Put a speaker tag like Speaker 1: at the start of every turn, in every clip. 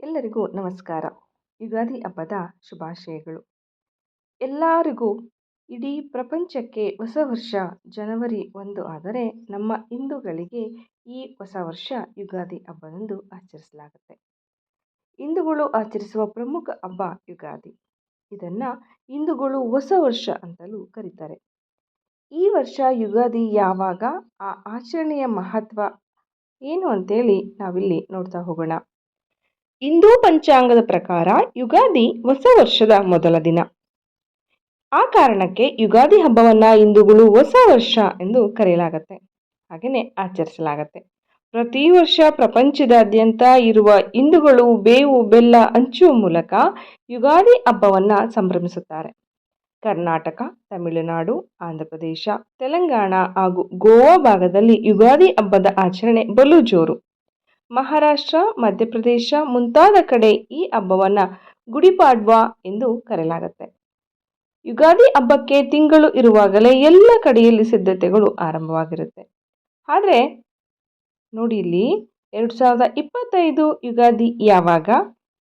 Speaker 1: ಎಲ್ಲರಿಗೂ ನಮಸ್ಕಾರ. ಯುಗಾದಿ ಹಬ್ಬದ ಶುಭಾಶಯಗಳು. ಎಲ್ಲರಿಗೂ ಇಡೀ ಪ್ರಪಂಚಕ್ಕೆ ಹೊಸ ವರ್ಷ ಜನವರಿ ಒಂದು ಆದರೆ ನಮ್ಮ ಹಿಂದೂಗಳಿಗೆ ಈ ಹೊಸ ವರ್ಷ ಯುಗಾದಿ ಹಬ್ಬದಂದು ಆಚರಿಸಲಾಗುತ್ತೆ. ಹಿಂದೂಗಳು ಆಚರಿಸುವ ಪ್ರಮುಖ ಹಬ್ಬ ಯುಗಾದಿ. ಇದನ್ನು ಹಿಂದೂಗಳು ಹೊಸ ವರ್ಷ ಅಂತಲೂ ಕರೀತಾರೆ. ಈ ವರ್ಷ ಯುಗಾದಿ ಯಾವಾಗ? ಆ ಆಚರಣೆಯ ಮಹತ್ವ ಏನು ಅಂತೇಳಿ ನಾವಿಲ್ಲಿ ನೋಡ್ತಾ ಹೋಗೋಣ. ಹಿಂದೂ ಪಂಚಾಂಗದ ಪ್ರಕಾರ ಯುಗಾದಿ ಹೊಸ ವರ್ಷದ ಮೊದಲ ದಿನ. ಆ ಕಾರಣಕ್ಕೆ ಯುಗಾದಿ ಹಬ್ಬವನ್ನು ಹಿಂದೂಗಳು ಹೊಸ ವರ್ಷ ಎಂದು ಕರೆಯಲಾಗತ್ತೆ. ಹಾಗೆಯೇ ಆಚರಿಸಲಾಗತ್ತೆ. ಪ್ರತಿ ವರ್ಷ ಪ್ರಪಂಚದಾದ್ಯಂತ ಇರುವ ಹಿಂದೂಗಳು ಬೇವು, ಬೆಲ್ಲ, ಹಂಚುವ ಮೂಲಕ ಯುಗಾದಿ ಹಬ್ಬವನ್ನು ಸಂಭ್ರಮಿಸುತ್ತಾರೆ. ಕರ್ನಾಟಕ, ತಮಿಳುನಾಡು ಆಂಧ್ರ ಪ್ರದೇಶ ತೆಲಂಗಾಣ ಹಾಗೂ ಗೋವಾ ಭಾಗದಲ್ಲಿ ಯುಗಾದಿ ಹಬ್ಬದ ಆಚರಣೆ ಬಲು ಜೋರು. ಮಹಾರಾಷ್ಟ್ರ, ಮಧ್ಯಪ್ರದೇಶ ಮುಂತಾದ ಕಡೆ ಈ ಹಬ್ಬವನ್ನು ಗುಡಿಪಾಡ್ವಾ ಎಂದು ಕರೆಯಲಾಗುತ್ತೆ. ಯುಗಾದಿ ಹಬ್ಬಕ್ಕೆ ತಿಂಗಳು ಇರುವಾಗಲೇ ಎಲ್ಲ ಕಡೆಯಲ್ಲಿ ಸಿದ್ಧತೆಗಳು ಆರಂಭವಾಗಿರುತ್ತೆ. ಆದರೆ ನೋಡಿ ಇಲ್ಲಿ ಎರಡು ಸಾವಿರದ ಇಪ್ಪತ್ತೈದು ಯುಗಾದಿ ಯಾವಾಗ,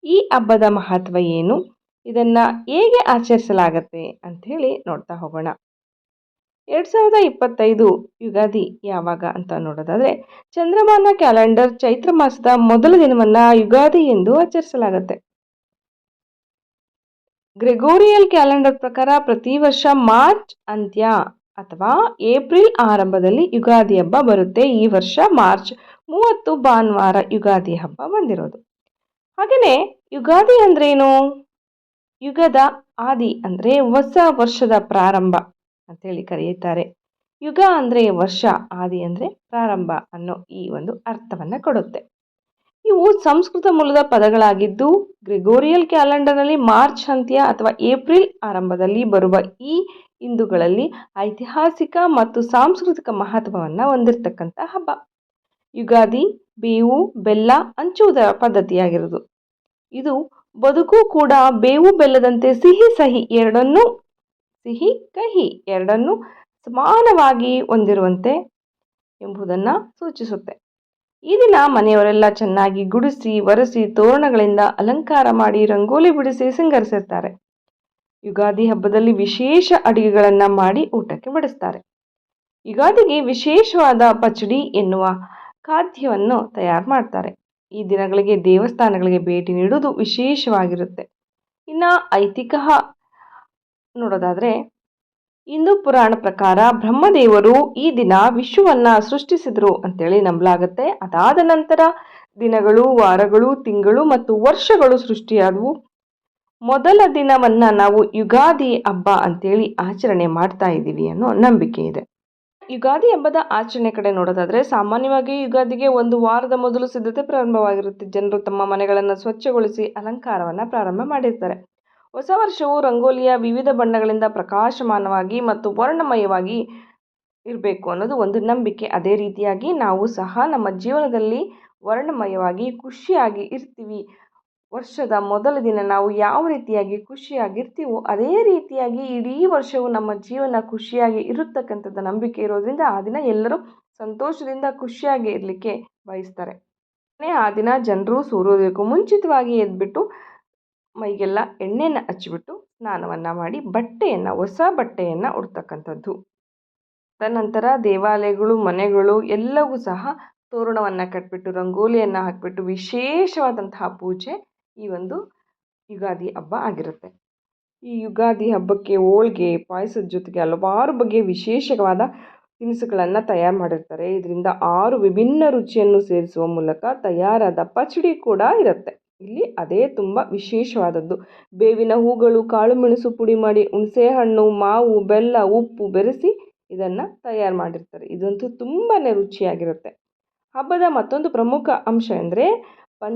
Speaker 1: ಈ ಹಬ್ಬದ ಮಹತ್ವ ಏನು, ಇದನ್ನು ಹೇಗೆ ಆಚರಿಸಲಾಗತ್ತೆ ಅಂಥೇಳಿ ನೋಡ್ತಾ ಹೋಗೋಣ. ಎರಡು ಸಾವಿರದ ಇಪ್ಪತ್ತೈದು ಯುಗಾದಿ ಯಾವಾಗ ಅಂತ ನೋಡೋದಾದರೆ ಚಂದ್ರಮಾನ ಕ್ಯಾಲೆಂಡರ್ ಚೈತ್ರ ಮಾಸದ ಮೊದಲ ದಿನವನ್ನು ಯುಗಾದಿ ಎಂದು ಆಚರಿಸಲಾಗುತ್ತೆ. ಗ್ರೆಗೋರಿಯಲ್ ಕ್ಯಾಲೆಂಡರ್ ಪ್ರಕಾರ ಪ್ರತಿ ವರ್ಷ ಮಾರ್ಚ್ ಅಂತ್ಯ ಅಥವಾ ಏಪ್ರಿಲ್ ಆರಂಭದಲ್ಲಿ ಯುಗಾದಿ ಹಬ್ಬ ಬರುತ್ತೆ. ಈ ವರ್ಷ ಮಾರ್ಚ್ ಮೂವತ್ತು ಭಾನುವಾರ ಯುಗಾದಿ ಹಬ್ಬ ಬಂದಿರೋದು. ಹಾಗೆಯೇ ಯುಗಾದಿ ಅಂದ್ರೇನು? ಯುಗದ ಆದಿ ಅಂದರೆ ಹೊಸ ವರ್ಷದ ಪ್ರಾರಂಭ. ಅಂತೇಳಿ ಕರೆಯುತ್ತಾರೆ. ಯುಗ ಅಂದರೆ ವರ್ಷ, ಆದಿ ಅಂದರೆ ಪ್ರಾರಂಭ ಅನ್ನೋ ಈ ಒಂದು ಅರ್ಥವನ್ನು ಕೊಡುತ್ತೆ. ಇವು ಸಂಸ್ಕೃತ ಮೂಲದ ಪದಗಳಾಗಿದ್ದು, ಗ್ರೆಗೋರಿಯಲ್ ಕ್ಯಾಲೆಂಡರ್ನಲ್ಲಿ ಮಾರ್ಚ್ ಅಂತ್ಯ ಅಥವಾ ಏಪ್ರಿಲ್ ಆರಂಭದಲ್ಲಿ ಬರುವ ಈ ಹಿಂದೂಗಳಲ್ಲಿ ಐತಿಹಾಸಿಕ ಮತ್ತು ಸಾಂಸ್ಕೃತಿಕ ಮಹತ್ವವನ್ನು ಹೊಂದಿರತಕ್ಕಂಥ ಹಬ್ಬ. ಯುಗಾದಿ, ಬೇವು, ಬೆಲ್ಲ ಹಂಚುವುದರ ಪದ್ಧತಿಯಾಗಿರೋದು ಇದು ಬದುಕು ಕೂಡ ಬೇವು, ಬೆಲ್ಲದಂತೆ ಸಿಹಿ, ಸಹಿ ಎರಡನ್ನೂ ಸಿಹಿ, ಕಹಿ ಎರಡನ್ನೂ ಸಮಾನವಾಗಿ ಹೊಂದಿರುವಂತೆ ಎಂಬುದನ್ನು ಸೂಚಿಸುತ್ತೆ. ಈ ದಿನ ಮನೆಯವರೆಲ್ಲ ಚೆನ್ನಾಗಿ ಗುಡಿಸಿ, ಒರೆಸಿ, ತೋರಣಗಳಿಂದ ಅಲಂಕಾರ ಮಾಡಿ, ರಂಗೋಲಿ ಬಿಡಿಸಿ ಸಿಂಗರಿಸಿರ್ತಾರೆ. ಯುಗಾದಿ ಹಬ್ಬದಲ್ಲಿ ವಿಶೇಷ ಅಡುಗೆಗಳನ್ನು ಮಾಡಿ ಊಟಕ್ಕೆ ಬಡಿಸ್ತಾರೆ. ಯುಗಾದಿಗೆ ವಿಶೇಷವಾದ ಪಚಡಿ ಎನ್ನುವ ಖಾದ್ಯವನ್ನು ತಯಾರು ಮಾಡ್ತಾರೆ. ಈ ದಿನಗಳಿಗೆ ದೇವಸ್ಥಾನಗಳಿಗೆ ಭೇಟಿ ನೀಡುವುದು ವಿಶೇಷವಾಗಿರುತ್ತೆ. ಇನ್ನು ಐತಿಕ ನೋಡೋದಾದರೆ, ಹಿಂದೂ ಪುರಾಣ ಪ್ರಕಾರ ಬ್ರಹ್ಮದೇವರು ಈ ದಿನ ವಿಶ್ವವನ್ನು ಸೃಷ್ಟಿಸಿದರು ಅಂತೇಳಿ ನಂಬಲಾಗುತ್ತೆ. ಅದಾದ ನಂತರ ದಿನಗಳು, ವಾರಗಳು, ತಿಂಗಳು ಮತ್ತು ವರ್ಷಗಳು ಸೃಷ್ಟಿಯಾದವು. ಮೊದಲ ದಿನವನ್ನು ನಾವು ಯುಗಾದಿ ಹಬ್ಬ ಅಂತೇಳಿ ಆಚರಣೆ ಮಾಡ್ತಾ ಇದ್ದೀವಿ ಅನ್ನೋ ನಂಬಿಕೆ ಇದೆ. ಯುಗಾದಿ ಹಬ್ಬದ ಆಚರಣೆ ಕಡೆ ನೋಡೋದಾದರೆ, ಸಾಮಾನ್ಯವಾಗಿ ಯುಗಾದಿಗೆ ಒಂದು ವಾರದ ಮೊದಲು ಸಿದ್ಧತೆ ಪ್ರಾರಂಭವಾಗಿರುತ್ತೆ. ಜನರು ತಮ್ಮ ಮನೆಗಳನ್ನು ಸ್ವಚ್ಛಗೊಳಿಸಿ ಅಲಂಕಾರವನ್ನು ಪ್ರಾರಂಭ ಮಾಡಿರ್ತಾರೆ. ಹೊಸ ವರ್ಷವು ರಂಗೋಲಿಯ ವಿವಿಧ ಬಣ್ಣಗಳಿಂದ ಪ್ರಕಾಶಮಾನವಾಗಿ ಮತ್ತು ವರ್ಣಮಯವಾಗಿ ಇರಬೇಕು ಅನ್ನೋದು ಒಂದು ನಂಬಿಕೆ. ಅದೇ ರೀತಿಯಾಗಿ ನಾವು ಸಹ ನಮ್ಮ ಜೀವನದಲ್ಲಿ ವರ್ಣಮಯವಾಗಿ ಖುಷಿಯಾಗಿ ಇರ್ತೀವಿ. ವರ್ಷದ ಮೊದಲ ದಿನ ನಾವು ಯಾವ ರೀತಿಯಾಗಿ ಖುಷಿಯಾಗಿರ್ತೀವೋ ಅದೇ ರೀತಿಯಾಗಿ ಇಡೀ ವರ್ಷವು ನಮ್ಮ ಜೀವನ ಖುಷಿಯಾಗಿ ಇರತಕ್ಕಂಥದ್ದು ನಂಬಿಕೆ ಇರೋದ್ರಿಂದ ಆ ದಿನ ಎಲ್ಲರೂ ಸಂತೋಷದಿಂದ ಖುಷಿಯಾಗಿ ಇರಲಿಕ್ಕೆ ಬಯಸ್ತಾರೆ. ಆ ದಿನ ಜನರು ಸೂರ್ಯೋದಯಕ್ಕೂ ಮುಂಚಿತವಾಗಿ ಎದ್ಬಿಟ್ಟು ಮೈಗೆಲ್ಲ ಎಣ್ಣೆನ ಹಚ್ಚಿಬಿಟ್ಟು ಸ್ನಾನವನ್ನು ಮಾಡಿ ಬಟ್ಟೆಯನ್ನು, ಹೊಸ ಬಟ್ಟೆಯನ್ನು ಉಡ್ತಕ್ಕಂಥದ್ದು. ತದನಂತರ ದೇವಾಲಯಗಳು, ಮನೆಗಳು ಎಲ್ಲವೂ ಸಹ ತೋರಣವನ್ನು ಕಟ್ಬಿಟ್ಟು, ರಂಗೋಲಿಯನ್ನು ಹಾಕಿಬಿಟ್ಟು ವಿಶೇಷವಾದಂತಹ ಪೂಜೆ ಈ ಒಂದು ಯುಗಾದಿ ಹಬ್ಬ ಆಗಿರುತ್ತೆ. ಈ ಯುಗಾದಿ ಹಬ್ಬಕ್ಕೆ ಹೋಳ್ಗೆ, ಪಾಯಸದ ಜೊತೆಗೆ ಹಲವಾರು ಬಗೆಯ ವಿಶೇಷವಾದ ತಿನಿಸುಗಳನ್ನು ತಯಾರು ಮಾಡಿರ್ತಾರೆ. ಇದರಿಂದ ಆರು ವಿಭಿನ್ನ ರುಚಿಯನ್ನು ಸೇರಿಸುವ ಮೂಲಕ ತಯಾರಾದ ಪಚಡಿ ಕೂಡ ಇರುತ್ತೆ. ಇಲ್ಲಿ ಅದೇ ತುಂಬ ವಿಶೇಷವಾದದ್ದು. ಬೇವಿನ ಹೂಗಳು, ಕಾಳು ಮೆಣಸು ಪುಡಿ ಮಾಡಿ ಹುಣಸೆಹಣ್ಣು ಮಾವು, ಬೆಲ್ಲ, ಉಪ್ಪು ಬೆರೆಸಿ ಇದನ್ನು ತಯಾರು ಮಾಡಿರ್ತಾರೆ. ಇದಂತೂ ತುಂಬಾ ರುಚಿಯಾಗಿರುತ್ತೆ. ಹಬ್ಬದ ಮತ್ತೊಂದು ಪ್ರಮುಖ ಅಂಶ ಎಂದರೆ ಪಂ,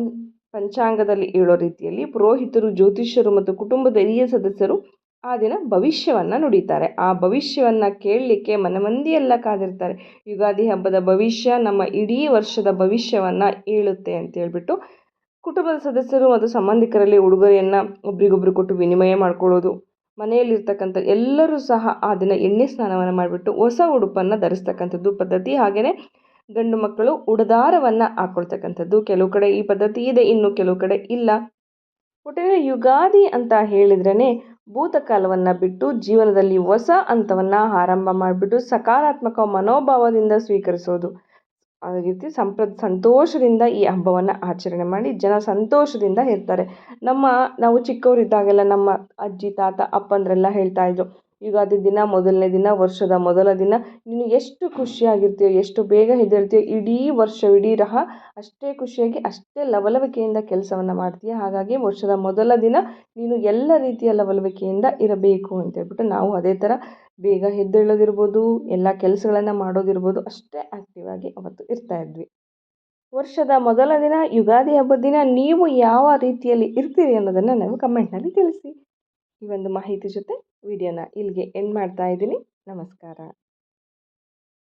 Speaker 1: ಪಂಚಾಂಗದಲ್ಲಿ ಹೇಳೋ ರೀತಿಯಲ್ಲಿ ಪುರೋಹಿತರು, ಜ್ಯೋತಿಷ್ಯರು ಮತ್ತು ಕುಟುಂಬದ ಹಿರಿಯ ಸದಸ್ಯರು ಆ ದಿನ ಭವಿಷ್ಯವನ್ನು ನುಡಿತಾರೆ. ಆ ಭವಿಷ್ಯವನ್ನು ಕೇಳಲಿಕ್ಕೆ ಮನೆ ಮಂದಿಯೆಲ್ಲ ಕಾದಿರ್ತಾರೆ. ಯುಗಾದಿ ಹಬ್ಬದ ಭವಿಷ್ಯ ನಮ್ಮ ಇಡೀ ವರ್ಷದ ಭವಿಷ್ಯವನ್ನು ಹೇಳುತ್ತೆ ಅಂತ ಹೇಳ್ಬಿಟ್ಟು ಕುಟುಂಬದ ಸದಸ್ಯರು ಮತ್ತು ಸಂಬಂಧಿಕರಲ್ಲಿ ಉಡುಗೊರೆಯನ್ನು ಒಬ್ರಿಗೊಬ್ರು ಕೊಟ್ಟು ವಿನಿಮಯ ಮಾಡ್ಕೊಳ್ಳೋದು, ಮನೆಯಲ್ಲಿರ್ತಕ್ಕಂಥ ಎಲ್ಲರೂ ಸಹ ಆ ದಿನ ಎಣ್ಣೆ ಸ್ನಾನವನ್ನು ಮಾಡಿಬಿಟ್ಟು ಹೊಸ ಉಡುಪನ್ನು ಧರಿಸ್ತಕ್ಕಂಥದ್ದು ಪದ್ಧತಿ ಹಾಗೆಯೇ ಗಂಡು ಮಕ್ಕಳು ಉಡದಾರವನ್ನು ಹಾಕ್ಕೊಳ್ತಕ್ಕಂಥದ್ದು ಕೆಲವು ಕಡೆ ಈ ಪದ್ಧತಿ ಇದೆ, ಇನ್ನು ಕೆಲವು ಕಡೆ ಇಲ್ಲ. ಒಟ್ಟಿನಲ್ಲಿ ಯುಗಾದಿ ಅಂತ ಹೇಳಿದ್ರೇ ಭೂತಕಾಲವನ್ನು ಬಿಟ್ಟು ಜೀವನದಲ್ಲಿ ಹೊಸ ಹಂತವನ್ನು ಆರಂಭ ಮಾಡಿಬಿಟ್ಟು ಸಕಾರಾತ್ಮಕ ಮನೋಭಾವದಿಂದ ಸ್ವೀಕರಿಸೋದು. ಅದೇ ರೀತಿ ಸಂಪ್ರ ಸಂತೋಷದಿಂದ ಈ ಹಬ್ಬವನ್ನು ಆಚರಣೆ ಮಾಡಿ ಜನ ಸಂತೋಷದಿಂದ ಇರ್ತಾರೆ. ನಮ್ಮ, ನಾವು ಚಿಕ್ಕವರಿದ್ದಾಗೆಲ್ಲ ನಮ್ಮ ಅಜ್ಜಿ, ತಾತ, ಅಪ್ಪಂದ್ರೆಲ್ಲ ಹೇಳ್ತಾ ಇದ್ರು ಯುಗಾದಿ ದಿನ, ಮೊದಲನೇ ದಿನ, ವರ್ಷದ ಮೊದಲ ದಿನ, ನೀನು ಎಷ್ಟು ಖುಷಿಯಾಗಿರ್ತೀಯೋ, ಎಷ್ಟು ಬೇಗ ಎದ್ದೇಳ್ತೀಯೋ ಇಡೀ ವರ್ಷವಿಡೀ ರಹ, ಅಷ್ಟೇ ಖುಷಿಯಾಗಿ, ಅಷ್ಟೇ ಲವಲವಿಕೆಯಿಂದ ಕೆಲಸವನ್ನು ಮಾಡ್ತೀಯ. ಹಾಗಾಗಿ ವರ್ಷದ ಮೊದಲ ದಿನ ನೀನು ಎಲ್ಲ ರೀತಿಯ ಲವಲವಿಕೆಯಿಂದ ಇರಬೇಕು ಅಂತ ಹೇಳ್ಬಿಟ್ಟು ನಾವು ಅದೇ ಥರ ಬೇಗ ಎದ್ದೇಳೋದಿರ್ಬೋದು, ಎಲ್ಲ ಕೆಲಸಗಳನ್ನು ಮಾಡೋದಿರ್ಬೋದು, ಅಷ್ಟೇ ಆ್ಯಕ್ಟಿವ್ ಆಗಿ ಅವತ್ತು ಇರ್ತಾಯಿದ್ವಿ ವರ್ಷದ ಮೊದಲ ದಿನ, ಯುಗಾದಿ ಹಬ್ಬದ ದಿನ ನೀವು ಯಾವ ರೀತಿಯಲ್ಲಿ ಇರ್ತೀರಿ ಅನ್ನೋದನ್ನು ನೀವು ಕಮೆಂಟ್ನಲ್ಲಿ ತಿಳಿಸಿ. ಈ ಒಂದು ಮಾಹಿತಿ ಜೊತೆ ವಿಡಿಯೋನ ಇಲ್ಲಿಗೆ ಎಂಡ್ ಮಾಡ್ತಾ ಇದ್ದೀನಿ. ನಮಸ್ಕಾರ.